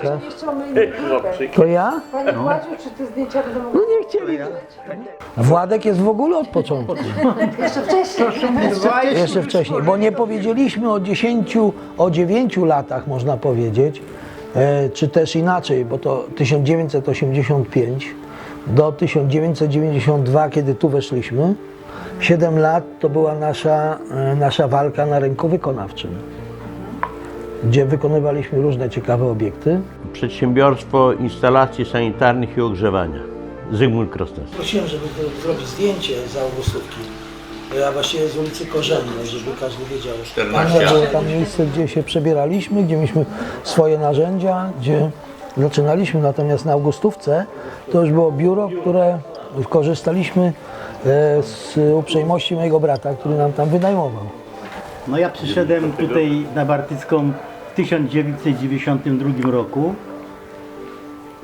problem. To ja? Panie Władziu, czy te zdjęcia będą No nie chcieli. Władek jest w ogóle od początku. Jeszcze wcześniej. Jeszcze wcześniej, bo nie powiedzieliśmy o 10, o 9 latach można powiedzieć, e, czy też inaczej, bo to 1985 do 1992, kiedy tu weszliśmy, 7 lat to była nasza, e, nasza walka na rynku wykonawczym, gdzie wykonywaliśmy różne ciekawe obiekty. Przedsiębiorstwo instalacji sanitarnych i ogrzewania. Zygmunt Krosnes. Prosiłem, żeby zrobić zdjęcie z Augustówki, a właściwie z ulicy Korzennej, żeby każdy wiedział. 14. Tam było tam miejsce, gdzie się przebieraliśmy, gdzie mieliśmy swoje narzędzia, gdzie zaczynaliśmy. Natomiast na Augustówce to już było biuro, które korzystaliśmy e, z uprzejmości mojego brata, który nam tam wynajmował. No ja przyszedłem tutaj na Bartycką w 1992 roku.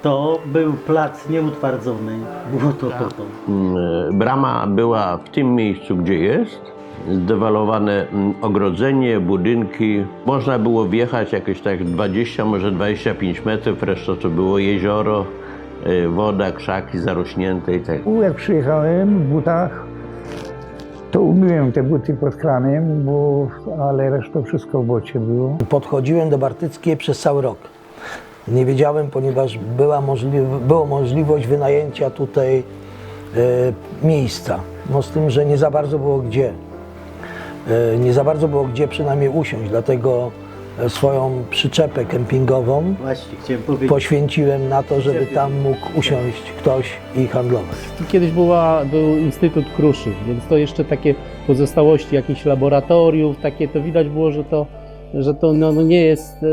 To był plac nieutwardzony. Było to to. to. Mm, Brama była w tym miejscu, gdzie jest. Zdewelowane mm, ogrodzenie, budynki. Można było wjechać jakieś tak 20, może 25 metrów. Reszta to było jezioro, y, woda, krzaki zarośnięte i tak. Jak przyjechałem w butach, to umyłem te buty pod kranem, bo, ale resztą wszystko w bocie było. Podchodziłem do Bartyckiej przez cały rok. Nie wiedziałem, ponieważ była możli możliwość wynajęcia tutaj e, miejsca. No z tym, że nie za bardzo było gdzie. E, nie za bardzo było gdzie przynajmniej usiąść, dlatego swoją przyczepę kempingową Właśnie chciałem powiedzieć. poświęciłem na to, żeby tam mógł usiąść ktoś i handlować. Tu kiedyś była, był Instytut Kruszych, więc to jeszcze takie pozostałości jakichś laboratoriów, takie to widać było, że to, że to no, no nie jest e,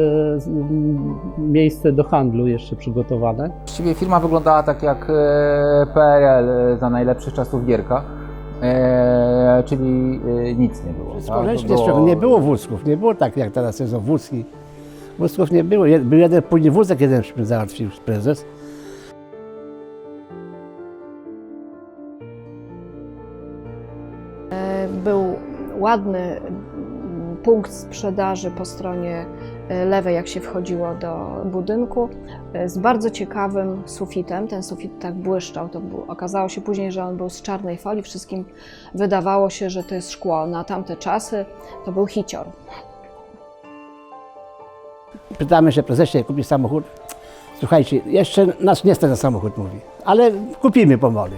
miejsce do handlu jeszcze przygotowane. Właściwie firma wyglądała tak jak e, PRL e, za najlepszych czasów Gierka, e, czyli e, nic nie było. tak? Społecznie To było- nie było wózków, nie było tak jak teraz są wózki. Wózków nie było. Był jeden później wózek jeden załatwił prezes. Był ładny punkt sprzedaży po stronie e, lewej, jak się wchodziło do budynku, e, z bardzo ciekawym sufitem. Ten sufit tak błyszczał. To był, okazało się później, że on był z czarnej folii. Wszystkim wydawało się, że to jest szkło. Na tamte czasy to był hicior. Pytamy się prezesie, kupić samochód. Słuchajcie, jeszcze nas nie stać samochód, mówi, ale kupimy pomału.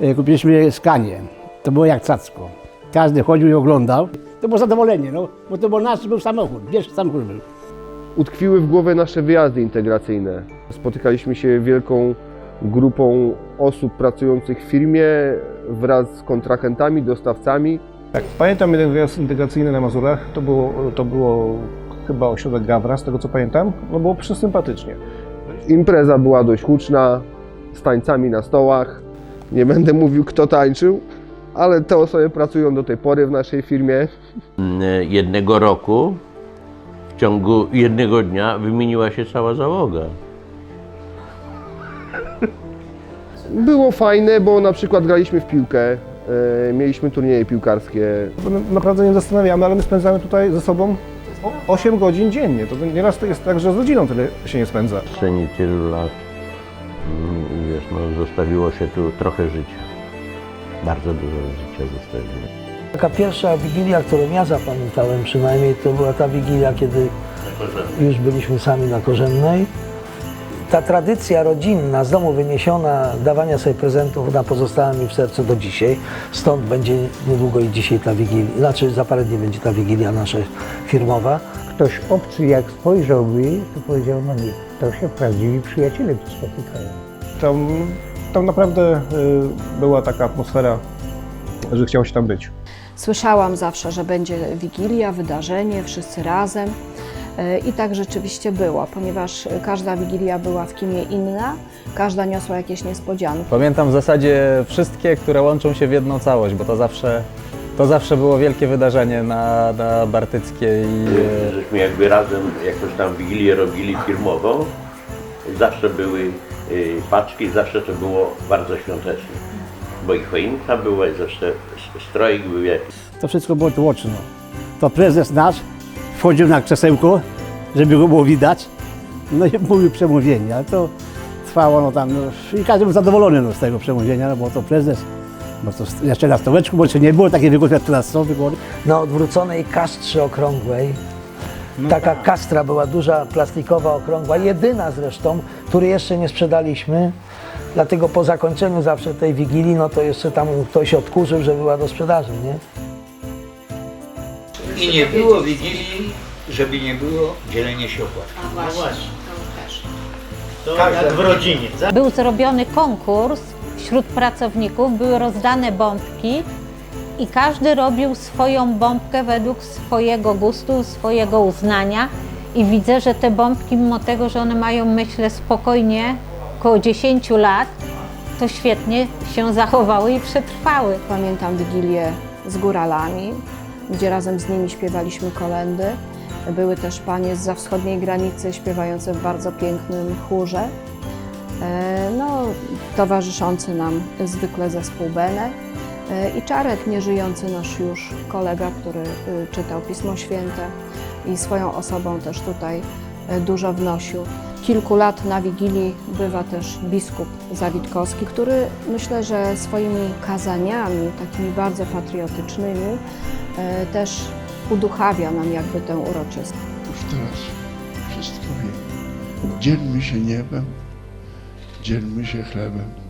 E, Kupiliśmy skanie. To było jak cacko. Każdy chodził i oglądał. To było zadowolenie, no, bo to był nasz był samochód, pierwszy samochód był. utkwiły w głowie nasze wyjazdy integracyjne. Spotykaliśmy się wielką grupą osób pracujących w firmie wraz z kontrahentami, dostawcami. Tak, pamiętam jeden wyjazd integracyjny na Mazurach, to było, to było chyba ośrodek Gawra, z tego co pamiętam, no było przesympatycznie. Impreza była dość huczna, z tańcami na stołach. Nie będę mówił, kto tańczył, ale te osoby pracują do tej pory w naszej firmie. Mm, Jednego roku, w ciągu jednego dnia wymieniła się cała załoga. Było fajne, bo na przykład graliśmy w piłkę, e, mieliśmy turnieje piłkarskie. Bo na- Naprawdę nie zastanawiamy, ale my spędzamy tutaj ze sobą o- 8 godzin dziennie. To nieraz to jest tak, że z rodziną tyle się nie spędza. W przestrzeni tylu lat mm, wiesz, no, zostawiło się tu trochę życia. Bardzo dużo życia zostawiło. Taka pierwsza wigilia, którą ja zapamiętałem przynajmniej, to była ta wigilia, kiedy już byliśmy sami na Korzennej. Ta tradycja rodzinna, z domu wyniesiona, dawania sobie prezentów, ona pozostała mi w sercu do dzisiaj. Stąd będzie niedługo i dzisiaj ta wigilia, znaczy za parę dni będzie ta wigilia nasza firmowa. Ktoś obcy jak spojrzałby, to powiedział, no nie, to się prawdziwi przyjaciele tu spotykają. Tam, tam naprawdę y, była taka atmosfera, że chciało się tam być. Słyszałam zawsze, że będzie wigilia, wydarzenie, wszyscy razem. E, I tak rzeczywiście było, ponieważ każda wigilia była w kimie inna, każda niosła jakieś niespodzianki. Pamiętam w zasadzie wszystkie, które łączą się w jedną całość, bo to zawsze, to zawsze było wielkie wydarzenie na, na Bartyckiej. e, Żeśmy jakby razem jakąś tam wigilię robili firmową. Zawsze były y, paczki, zawsze to było bardzo świątecznie. Bo i choinka była, i zawsze s- strojek był jakiś. To wszystko było tłoczno. To prezes nasz wchodził na krzesełko, żeby go było widać. No i mówił przemówienie, ale to trwało no tam, no, i każdy był zadowolony no, z tego przemówienia, no bo to prezes, bo to jeszcze na stołeczku, bo jeszcze nie było takiej wygłosy, jak teraz są wygłosy. Na odwróconej kastrze okrągłej, taka kastra była duża, plastikowa, okrągła, jedyna zresztą, której jeszcze nie sprzedaliśmy. Dlatego po zakończeniu zawsze tej wigilii, no to jeszcze tam ktoś odkurzył, że była do sprzedaży, nie? I nie było Wigilii, żeby nie było dzielenia się opłat. No właśnie. To jak w rodzinie. Był zrobiony konkurs wśród pracowników, były rozdane bombki i każdy robił swoją bombkę według swojego gustu, swojego uznania. I widzę, że te bombki, mimo tego, że one mają, myślę, spokojnie około 10 lat, to świetnie się zachowały i przetrwały. Pamiętam Wigilię z góralami, gdzie razem z nimi śpiewaliśmy kolendy. Były też panie z wschodniej granicy śpiewające w bardzo pięknym chórze. E, No, towarzyszący nam zwykle zespół Bene e, i Czarek, nieżyjący nasz już kolega, który y, czytał Pismo Święte i swoją osobą też tutaj e, dużo wnosił. Kilku lat na Wigilii bywa też biskup Zawitkowski, który myślę, że swoimi kazaniami, takimi bardzo patriotycznymi, e, też uduchawia nam jakby tę uroczystość. Już teraz wszystko wiem. Dzielmy się niebem, dzielmy się chlebem.